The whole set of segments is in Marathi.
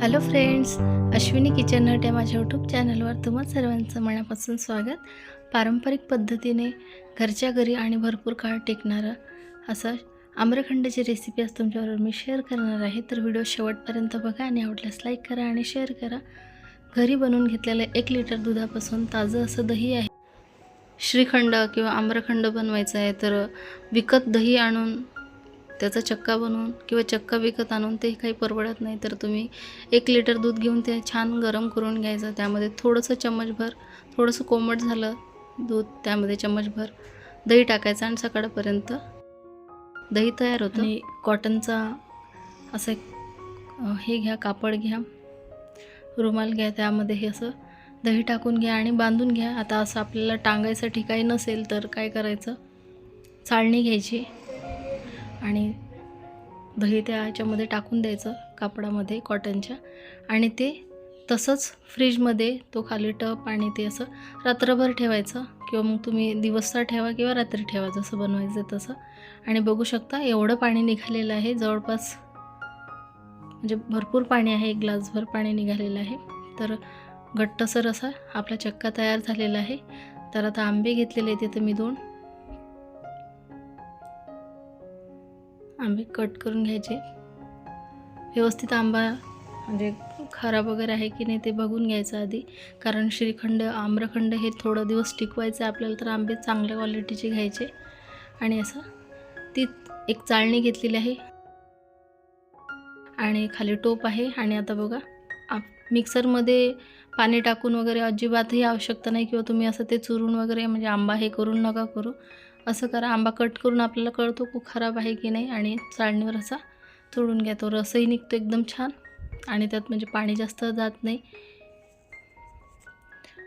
Hello friends Ashwini kitchen hut या माझ्या यूट्यूब चॅनलवर तुम्हा सर्वांचं मनापासून स्वागत. पारंपरिक पद्धतीने घरच्या घरी आणि भरपूर काळ टिकणारं असं आम्रखंडाची रेसिपी आज तुमच्याबरोबर मी शेअर करणार आहे. तर व्हिडिओ शेवटपर्यंत बघा आणि आवडल्यास लाईक करा आणि शेअर करा. घरी बनवून घेतलेलं एक लिटर दुधापासून ताजं असं दही आहे. श्रीखंड किंवा आम्रखंड बनवायचं आहे तर विकत दही आणून त्याचा चक्का बनवून किंवा चक्का विकत आणून ते काही परवडत नाही तर तुम्ही एक लिटर दूध घेऊन ते छान गरम करून घ्यायचं. त्यामध्ये थोडंसं चम्मचभर थोडंसं कोमट झालं दूध त्यामध्ये चम्मचभर दही टाकायचं आणि सकाळपर्यंत दही तयार होतं. आणि कॉटनचा असं एक हे घ्या कापड घ्या रुमाल घ्या त्यामध्ये हे असं दही टाकून घ्या आणि बांधून घ्या. आता असं आपल्याला टांगायसाठी काही नसेल तर काय करायचं? चाळणी घ्यायची. आणि दही त्या टाकून द्यायचं कापडामध्ये कॉटनच्या आणि ते तसंच फ्रीजमध्ये तो खाली टप आणि ते असं रात्रभर ठेवायचं किंवा मग तुम्ही दिवसभर ठेवा किंवा रात्री ठेवा जसं बनवायचं तसं. आणि बघू शकता एवढं पाणी निघालेलं आहे जवळपास म्हणजे भरपूर पाणी आहे एक ग्लासभर पाणी निघालेलं आहे. तर घट्टसर असा आपला चक्का तयार झालेला आहे. तर आता आंबे घेतलेले आहेत तिथे मी दोन. आंबे कट करून घ्यायचे. व्यवस्थित आंबा म्हणजे खराब वगैरे आहे की नाही ते बघून घ्यायचं आधी. कारण श्रीखंड आम्रखंड हे थोडं दिवस टिकवायचं आहे आपल्याला तर आंबे चांगल्या क्वालिटीचे घ्यायचे. आणि असं ती एक चाळणी घेतलेली आहे. आणि खाली टोप आहे. आणि आता बघा आप मिक्सरमध्ये पाणी टाकून वगैरे अजिबातही आवश्यकता नाही किंवा तुम्ही असं ते चुरून वगैरे म्हणजे आंबा हे करून नका करू. असं करा. आंबा कट करून आपल्याला कळतो खूप खराब आहे की नाही आणि चाळणीवर असा तोडून घ्या. तो रसही निघतो एकदम छान आणि त्यात म्हणजे पाणी जास्त जात नाही.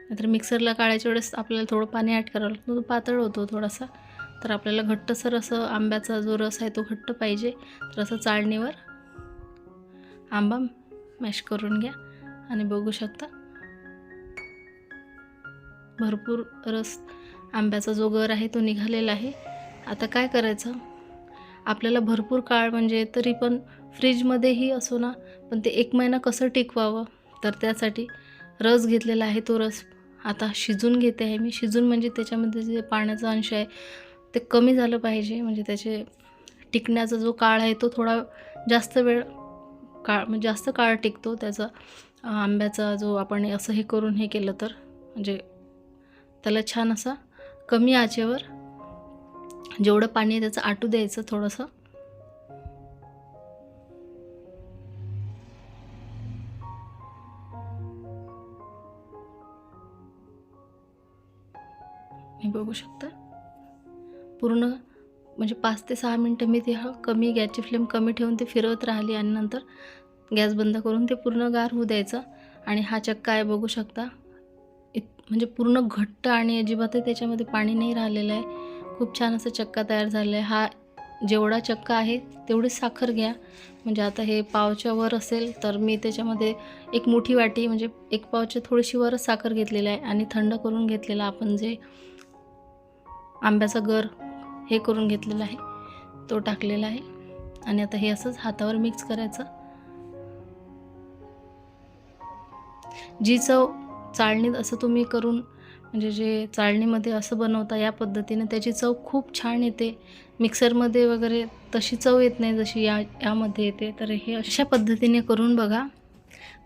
नाहीतर मिक्सरला काढायच्या वेळेस आपल्याला थोडं पाणी ॲड करावं लागतं. तो पातळ होतो थोडासा. तर आपल्याला घट्टसर असं आंब्याचा जो रस आहे तो घट्ट पाहिजे. तर असं चाळणीवर आंबा मॅश करून घ्या आणि बघू शकता. भरपूर रस आंब्याचा जो गर आहे तो निघालेला आहे. आता काय करायचं? आपल्याला भरपूर काळ म्हणजे तरी पण फ्रीजमध्येही असो ना पण ते एक महिना कसं टिकवावं? तर त्यासाठी रस घेतलेला आहे तो रस. आता शिजून घेते आहे मी. शिजून म्हणजे त्याच्यामध्ये जे पाण्याचा अंश आहे ते कमी झालं पाहिजे. म्हणजे त्याचे टिकण्याचा जो काळ आहे तो थोडा जास्त वेळ काळ म्हणजे जास्त काळ टिकतो त्याचा. आंब्याचा जो आपण असं हे करून हे केलं तर म्हणजे त्याला छान असा कमी आचेवर जेवढं पाणी आहे त्याचं आटू द्यायचं थोडंसं. हे बघू शकता. पूर्ण म्हणजे पाच ते सहा मिनटं मी ते हा कमी गॅसची फ्लेम कमी ठेवून ते फिरवत राहिली आणि नंतर गॅस बंद करून ते पूर्ण गार होऊ द्यायचं. आणि हा चक्का आहे बघू शकता. म्हणजे पूर्ण घट्ट आणि अजिबातही त्याच्यामध्ये पाणी नाही राहिलेलं आहे. खूप छान असं चक्का तयार झाला आहे. हा जेवढा चक्का आहे तेवढी साखर घ्या. म्हणजे आता हे पावच्या वर असेल तर मी त्याच्यामध्ये एक मोठी वाटी म्हणजे एक पावच्या थोडीशी वरच साखर घेतलेली आहे आणि थंड करून घेतलेला आपण जे आंब्याचा गर हे करून घेतलेला आहे तो टाकलेला आहे. आणि आता हे असंच हातावर मिक्स करायचं. जी चव चाळणीत असं तुम्ही करून म्हणजे जे चाळणीमध्ये असं बनवता या पद्धतीने त्याची चव खूप छान येते. मिक्सरमध्ये वगैरे तशी चव येत नाही जशी या यामध्ये येते. तर हे अशा पद्धतीने करून बघा.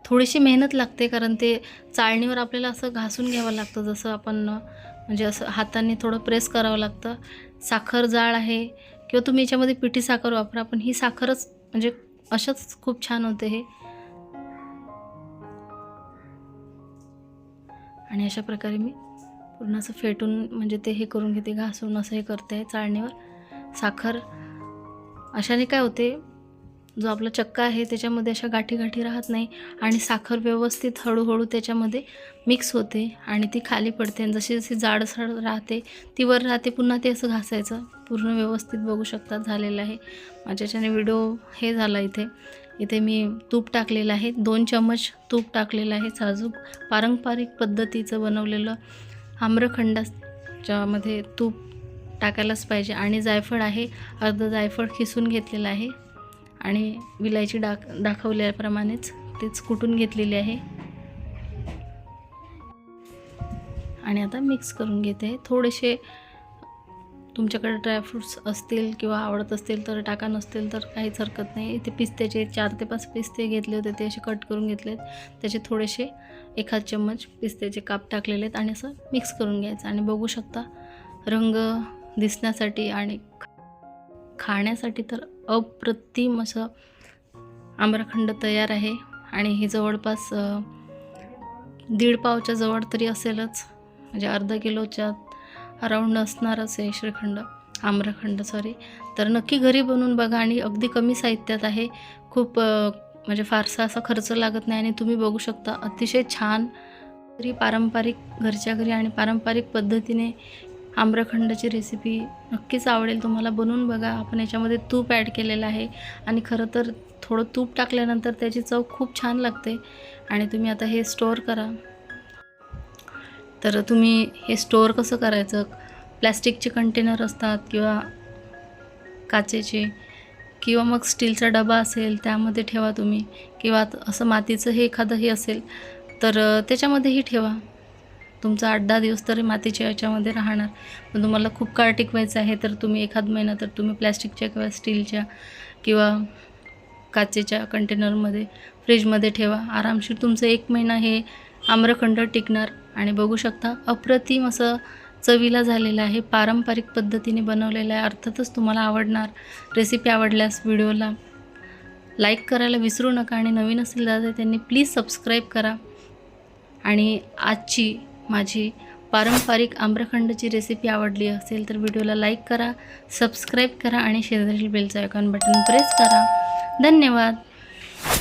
थोडीशी मेहनत लागते कारण ते चाळणीवर आपल्याला असं घासून घ्यावं लागतं. जसं आपण म्हणजे असं हाताने थोडं प्रेस करावं लागतं. साखर जाळ आहे किंवा तुम्ही याच्यामध्ये पिठी साखर वापरा पण ही साखरच म्हणजे अशाच खूप छान होते हे. आणि अशा प्रकारे मी पूर्ण असं फेटून म्हणजे ते हे करून घेते घासून असं हे करते आहे चाळणीवर. साखर अशाने काय होते जो आपला चक्का आहे त्याच्यामध्ये अशा गाठी गाठी राहत नाही आणि साखर व्यवस्थित हळूहळू त्याच्यामध्ये मिक्स होते आणि ती खाली पडते. आणि जशी जशी जाडसर राहते ती वर राहते पुन्हा ते असं घासायचं. पूर्ण व्यवस्थित बघू शकता झालेलं आहे. माझ्याच्याने व्हिडिओ हे झाला इथे. इथे मी तूप टाकलेलं आहे. दोन चम्मच तूप टाकलेलं आहे साजूक. पारंपरिक पद्धतीचं बनवलेलं आम्रखंडाच्यामध्ये तूप टाकायलाच पाहिजे. आणि जायफळ आहे. अर्ध जायफळ खिसून घेतलेलं आहे. आणि विलायची डाक दाखवल्याप्रमाणेच तेच कुटून घेतलेली आहे. आणि आता मिक्स करून घेते. थोडेसे तुमच्याकडे ड्रायफ्रूट्स असतील किंवा आवडत असतील तर टाका नसतील तर काहीच हरकत नाही. इथे पिस्त्याचे चार ते पाच पिस्ते घेतले होते ते असे कट करून घेतलेत. त्याचे थोडेसे एखाद चम्मच पिस्त्याचे काप टाकलेले आहेत आणि असं मिक्स करून घ्यायचं. आणि बघू शकता रंग दिसण्यासाठी आणि खाण्यासाठी तर अप्रतिम असं आम्रखंड तयार आहे. आणि हे जवळपास दीड पावच्या जवळ तरी असेलच. म्हणजे अर्धा किलोच्या अराऊंड असणारच आहे श्रीखंड आम्रखंड सॉरी तर नक्की घरी बनवून बघा आणि अगदी कमी साहित्यात आहे. खूप म्हणजे फारसा असा खर्च लागत नाही आणि तुम्ही बघू शकता अतिशय छान तरी पारंपरिक घरच्या घरी आणि पारंपरिक पद्धतीने आम्रखंडाची रेसिपी नक्कीच आवडेल. तुम्हाला बनवून बघा. आपण याच्यामध्ये तूप ॲड केलेलं आहे आणि खरं तर थोडं तूप टाकल्यानंतर त्याची चव खूप छान लागते. आणि तुम्ही आता हे स्टोअर करा. तर तुम्ही हे स्टोअर कसं करायचं? प्लॅस्टिकचे कंटेनर असतात किंवा काचेचे किंवा मग स्टीलचा डबा असेल त्यामध्ये ठेवा तुम्ही. किंवा असं मातीचं हे एखादं हे असेल तर त्याच्यामध्येही ठेवा. तुमचा आठ दहा दिवस तरी मातीच्या याच्यामध्ये राहणार. पण तुम्हाला खूप काळ टिकवायचं आहे तर तुम्ही एखाद महिना तर तुम्ही प्लॅस्टिकच्या किंवा स्टीलच्या किंवा काचेच्या कंटेनरमध्ये फ्रीजमध्ये ठेवा. आरामशीर तुमचं एक महिना हे आम्रखंड टिकणार. आणि बघू शकता अप्रतिम असं चवीला झालेलं आहे पारंपरिक पद्धतीने बनवलेलं आहे. अर्थातच तुम्हाला आवडणार रेसिपी आवडल्यास व्हिडिओला लाईक करायला विसरू नका आणि नवीन असेल दादा त्यांनी प्लीज सबस्क्राईब करा. आणि आजची माझी पारंपरिक आम्रखंडची रेसिपी आवडली असेल तर व्हिडिओला लाईक करा सबस्क्राईब करा आणि शेजारील बेलचं आयकॉन बटन प्रेस करा. धन्यवाद.